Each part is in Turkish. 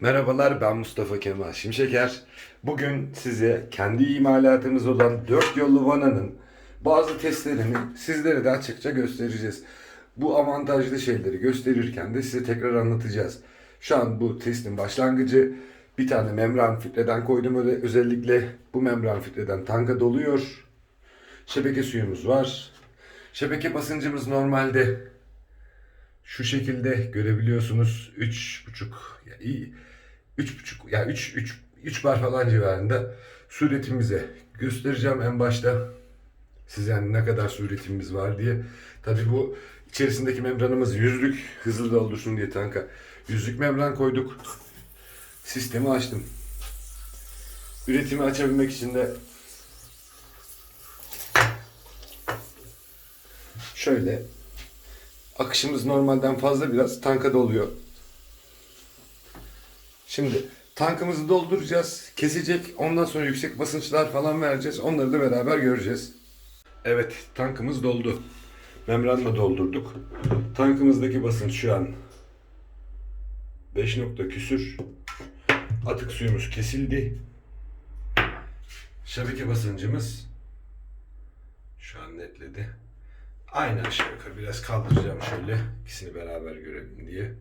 Merhabalar ben Mustafa Kemal Şimşeker. Bugün size kendi imalatımız olan 4 yollu Vana'nın bazı testlerini sizlere de açıkça göstereceğiz. Bu avantajlı şeyleri gösterirken de size tekrar anlatacağız. Şu an bu testin başlangıcı. Bir tane membran filtreden koydum öyle özellikle bu membran filtreden tanka doluyor. Şebeke suyumuz var. Şebeke basıncımız normalde şu şekilde görebiliyorsunuz. 3.5 ya iyi 3.5 ya 3 3 3 bar falan civarında su üretimimize göstereceğim en başta. Size yani ne kadar su üretimimiz var diye. Tabi bu içerisindeki membranımız yüzlük hızlı doldursun diye tanka yüzlük membran koyduk. Sistemi açtım. Üretimi açabilmek için de şöyle akışımız normalden fazla biraz tanka doluyor. Şimdi tankımızı dolduracağız, kesecek. Ondan sonra yüksek basınçlar falan vereceğiz. Onları da beraber göreceğiz. Evet, tankımız doldu. Membranla doldurduk. Tankımızdaki basınç şu an 5 nokta küsür. Atık suyumuz kesildi. Şebeke basıncımız şu an netledi. Aynı aşağı yukarı biraz kaldıracağım şöyle ikisini beraber görelim diye.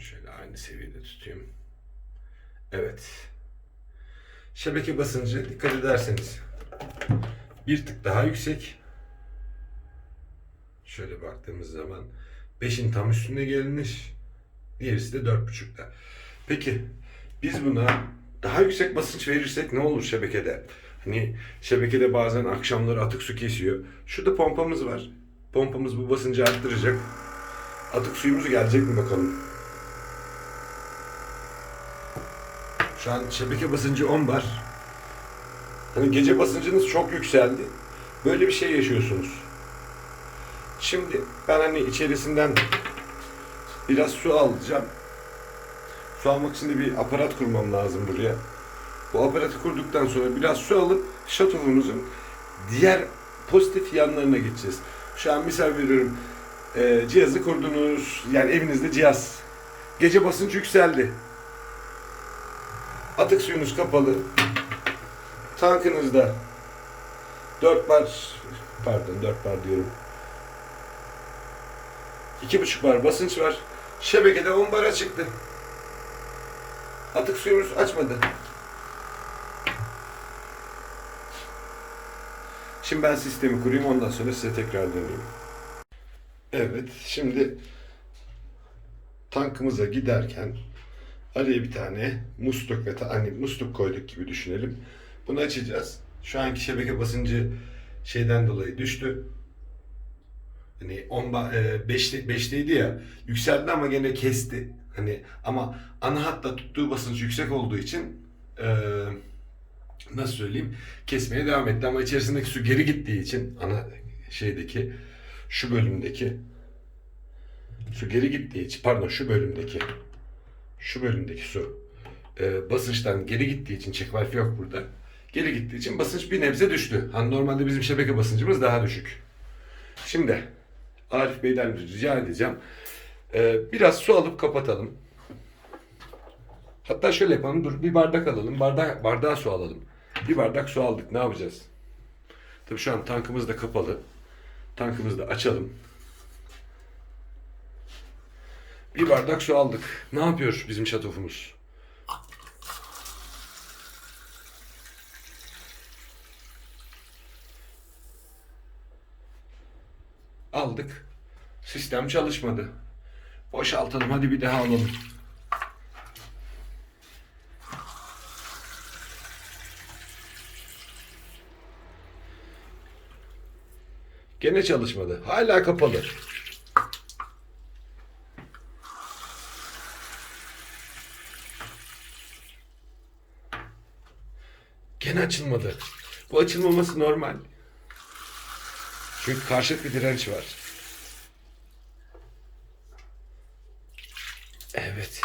Şöyle aynı seviyede tutayım. Evet. Şebeke basıncı dikkat ederseniz bir tık daha yüksek. Şöyle baktığımız zaman 5'in tam üstünde gelinmiş. Diğerisi de 4.5'ta. Peki biz buna daha yüksek basınç verirsek ne olur şebekede? Hani şebekede bazen akşamları atık su kesiyor. Şurada pompamız var. Pompamız bu basıncı arttıracak. Atık suyumuz gelecek mi bakalım. Şu an şebeke basıncı 10 bar. Hani gece basıncınız çok yükseldi. Böyle bir şey yaşıyorsunuz. Şimdi ben hani içerisinden biraz su alacağım. Su almak için de bir aparat kurmam lazım buraya. Bu aparatı kurduktan sonra biraz su alıp şatofumuzun diğer pozitif yanlarına geçeceğiz. Şu an misal veriyorum e, cihazı kurdunuz yani evinizde cihaz. Gece basınç yükseldi. Atık suyunuz kapalı. Tankınızda 4 bar pardon 4 bar diyorum. 2,5 bar basınç var. Şebekede 10 bara çıktı. Atık suyumuz açmadı. Şimdi ben sistemi kurayım ondan sonra size tekrar döneyim. Evet şimdi tankımıza giderken araya bir tane musluk ve hani musluk koyduk gibi düşünelim. Bunu açacağız. Şu anki şebeke basıncı şeyden dolayı düştü. Hani 10 5'te 5'teydi ya. Yükseldi ama gene kesti. Hani ama ana hatta tuttuğu basınç yüksek olduğu için eee, nasıl söyleyeyim kesmeye devam etti ama içerisindeki su geri gittiği için ana şeydeki şu bölümdeki su geri gittiği için pardon şu bölümdeki şu bölümdeki su e, basınçtan geri gittiği için check valve yok burada. Geri gittiği için basınç bir nebze düştü. Hani normalde bizim şebeke basıncımız daha düşük. Şimdi Arif Bey'den rica edeceğim. E, biraz su alıp kapatalım. Hatta şöyle yapalım. Dur bir bardak alalım. Bardak, bardağa su alalım. Bir bardak su aldık. Ne yapacağız? Tabii şu an tankımız da kapalı. Tankımızı da açalım. Bir bardak su aldık. Ne yapıyor bizim şatofumuz? Aldık. Sistem çalışmadı. Boşaltalım hadi bir daha alalım. Gene çalışmadı. Hala kapalı. Gene açılmadı. Bu açılmaması normal. Çünkü karşıt bir direnç var. Evet.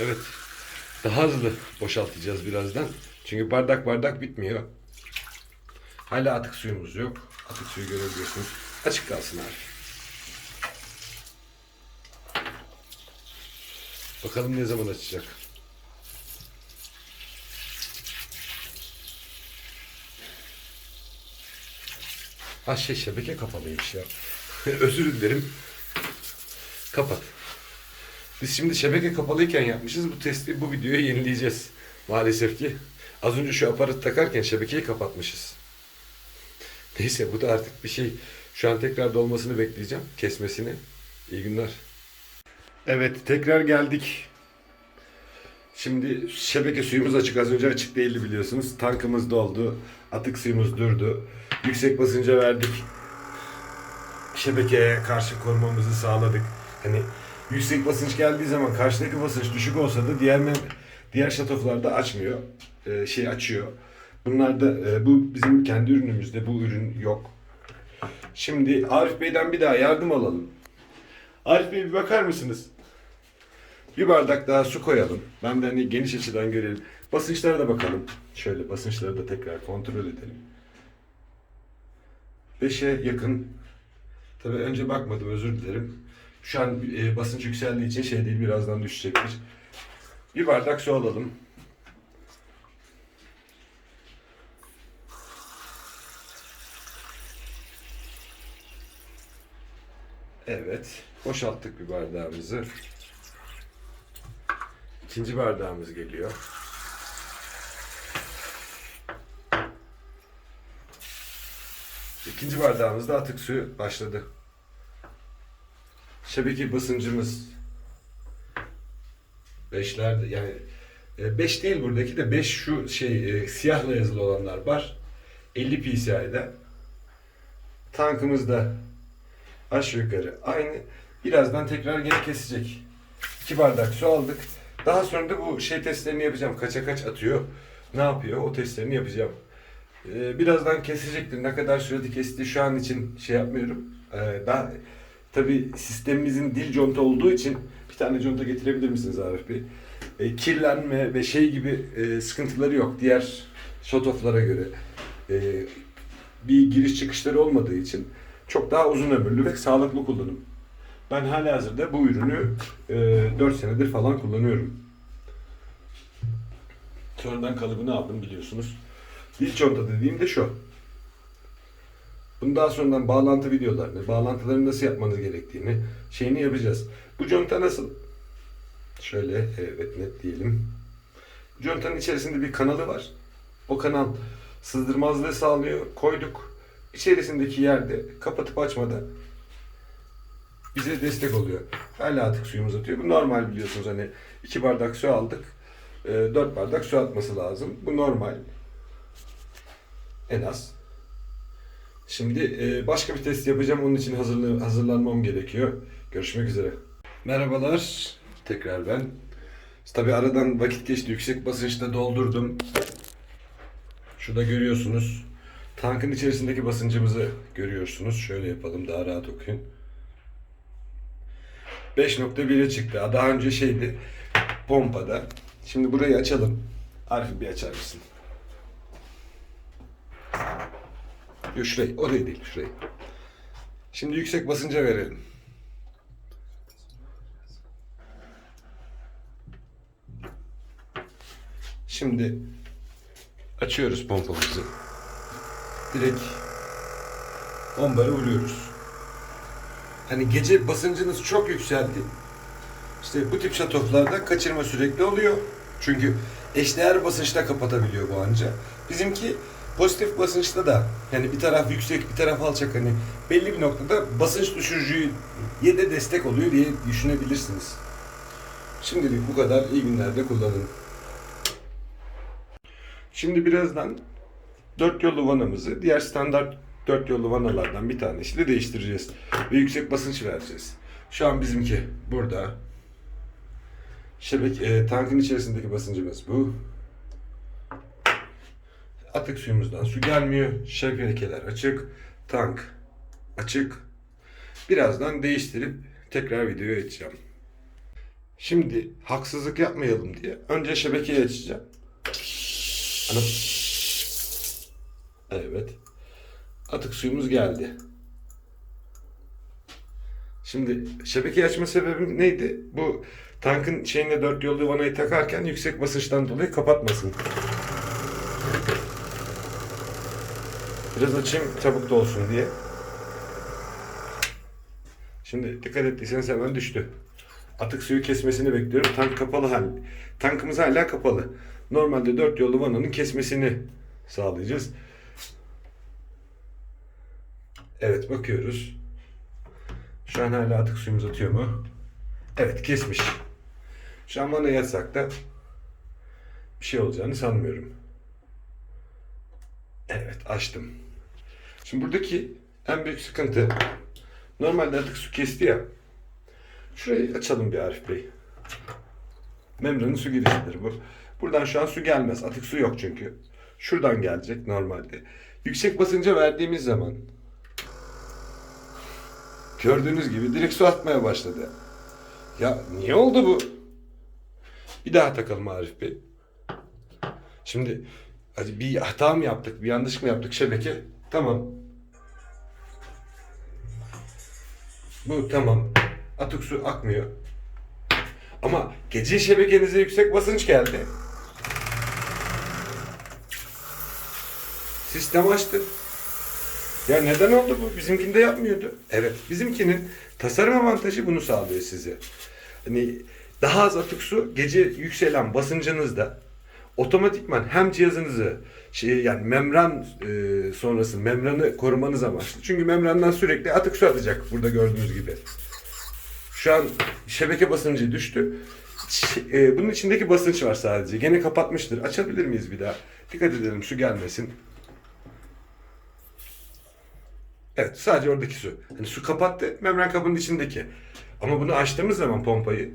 Evet. Daha hızlı boşaltacağız birazdan. Çünkü bardak bardak bitmiyor. Hala atık suyumuz yok. Atık suyu görebiliyorsunuz. Açık kalsın Arif. Bakalım ne zaman açacak. Ha şey şebeke kapalıymış ya. Özür dilerim. Kapat. Biz şimdi şebeke kapalıyken yapmışız. Bu testi bu videoya yenileyeceğiz. Maalesef ki. Az önce şu aparatı takarken şebekeyi kapatmışız. Neyse bu da artık bir şey. Şu an tekrar dolmasını bekleyeceğim. Kesmesini. İyi günler. Evet tekrar geldik. Şimdi şebeke suyumuz açık. Az önce açık değildi biliyorsunuz. Tankımız doldu. Atık suyumuz durdu. Yüksek basınca verdik. Şebekeye karşı korumamızı sağladık. Hani yüksek basınç geldiği zaman karşıdaki basınç düşük olsa da diğer diğer şatoflarda açmıyor. Ee, şey açıyor. Bunlar da e, bu bizim kendi ürünümüzde bu ürün yok. Şimdi Arif Bey'den bir daha yardım alalım. Arif Bey bir bakar mısınız? Bir bardak daha su koyalım. Ben de hani geniş açıdan görelim. Basınçlara da bakalım. Şöyle basınçları da tekrar kontrol edelim. 5'e yakın. Tabii önce bakmadım özür dilerim. Şu an e, basınç yükseldiği için şey değil birazdan düşecektir. Bir bardak su alalım. Evet. Boşalttık bir bardağımızı. İkinci bardağımız geliyor. İkinci bardağımızda atık suyu başladı. Şebeke basıncımız beşlerde yani 5 değil buradaki de 5 şu şey e, siyahla yazılı olanlar var. 50 psi'de. Tankımız da aşağı yukarı aynı. Birazdan tekrar geri kesecek. 2 bardak su aldık. Daha sonra da bu şey testlerini yapacağım. Kaça kaç atıyor, ne yapıyor o testlerini yapacağım. Ee, birazdan kesecektir. Ne kadar sürede kesti şu an için şey yapmıyorum. Ee, ben tabi sistemimizin dil conta olduğu için bir tane conta getirebilir misiniz Arif Bey? Ee, kirlenme ve şey gibi e, sıkıntıları yok. Diğer shot-off'lara göre. Ee, bir giriş çıkışları olmadığı için çok daha uzun ömürlü ve sağlıklı kullanım. Ben hala hazırda bu ürünü e, 4 senedir falan kullanıyorum. Sonradan kalıbını aldım biliyorsunuz. Dil conta dediğim de şu. Bunu daha sonradan bağlantı videolarını, bağlantıları nasıl yapmanız gerektiğini şeyini yapacağız. Bu conta nasıl? Şöyle evet net diyelim. Contanın içerisinde bir kanalı var. O kanal sızdırmazlığı sağlıyor. Koyduk. İçerisindeki yerde kapatıp açmada bize destek oluyor. Hala atık suyumuz atıyor. Bu normal biliyorsunuz hani iki bardak su aldık. e, Dört bardak su atması lazım. Bu normal. En az. Şimdi e, başka bir test yapacağım. Onun için hazırlanmam gerekiyor. Görüşmek üzere. Merhabalar. Tekrar ben. Tabi aradan vakit geçti. Yüksek basınçta doldurdum. Şurada görüyorsunuz. Tankın içerisindeki basıncımızı görüyorsunuz. Şöyle yapalım daha rahat okuyun. 5.1'e çıktı. Daha önce şeydi pompada. Şimdi burayı açalım. Arif bir açar mısın? Yok şurayı. Orayı değil şurayı. Şimdi yüksek basınca verelim. Şimdi açıyoruz pompamızı. Direkt bombarı vuruyoruz. Hani gece basıncınız çok yükseldi. İşte bu tip şatoflarda kaçırma sürekli oluyor. Çünkü eşdeğer basınçta kapatabiliyor bu anca. Bizimki pozitif basınçta da yani bir taraf yüksek bir taraf alçak hani belli bir noktada basınç düşürücüye de destek oluyor diye düşünebilirsiniz. Şimdilik bu kadar. İyi günlerde kullanın. Şimdi birazdan dört yollu vanamızı diğer standart dört yollu vanalardan bir tanesiyle değiştireceğiz. Ve yüksek basınç vereceğiz. Şu an bizimki burada. Şebeke, e, tankın içerisindeki basıncımız bu. Atık suyumuzdan su gelmiyor. Şebekeler açık. Tank açık. Birazdan değiştirip tekrar videoya açacağım. Şimdi haksızlık yapmayalım diye önce şebekeyi açacağım. Evet. Atık suyumuz geldi. Şimdi şebekeyi açma sebebim neydi? Bu tankın şeyine dört yollu vanayı takarken yüksek basınçtan dolayı kapatmasın. Biraz açayım çabuk da olsun diye. Şimdi dikkat ettiyseniz hemen düştü. Atık suyu kesmesini bekliyorum. Tank kapalı hal. Tankımız hala kapalı. Normalde dört yollu vananın kesmesini sağlayacağız. Evet bakıyoruz. Şu an hala atık suyumuz atıyor mu? Evet kesmiş. Şu an vanayı açsak da bir şey olacağını sanmıyorum. Evet açtım. Şimdi buradaki en büyük sıkıntı normalde atık su kesti ya. Şurayı açalım bir Arif Bey. Membranın su girişidir bu. Buradan şu an su gelmez. Atık su yok çünkü. Şuradan gelecek normalde. Yüksek basınca verdiğimiz zaman gördüğünüz gibi direkt su atmaya başladı. Ya niye oldu bu? Bir daha takalım Arif Bey. Şimdi hadi bir hata mı yaptık, bir yanlış mı yaptık şebeke? Tamam. Bu tamam. Atık su akmıyor. Ama gece şebekenize yüksek basınç geldi. Sistem açtı. Ya neden oldu bu? Bizimkinde yapmıyordu. Evet, bizimkinin tasarım avantajı bunu sağlıyor size. Hani daha az atık su gece yükselen basıncınızda otomatikman hem cihazınızı şey yani membran e, sonrası membranı korumanız amaçlı. Çünkü membrandan sürekli atık su atacak burada gördüğünüz gibi. Şu an şebeke basıncı düştü. E, bunun içindeki basınç var sadece. Gene kapatmıştır. Açabilir miyiz bir daha? Dikkat edelim su gelmesin. Evet sadece oradaki su. Hani su kapattı membran kabının içindeki. Ama bunu açtığımız zaman pompayı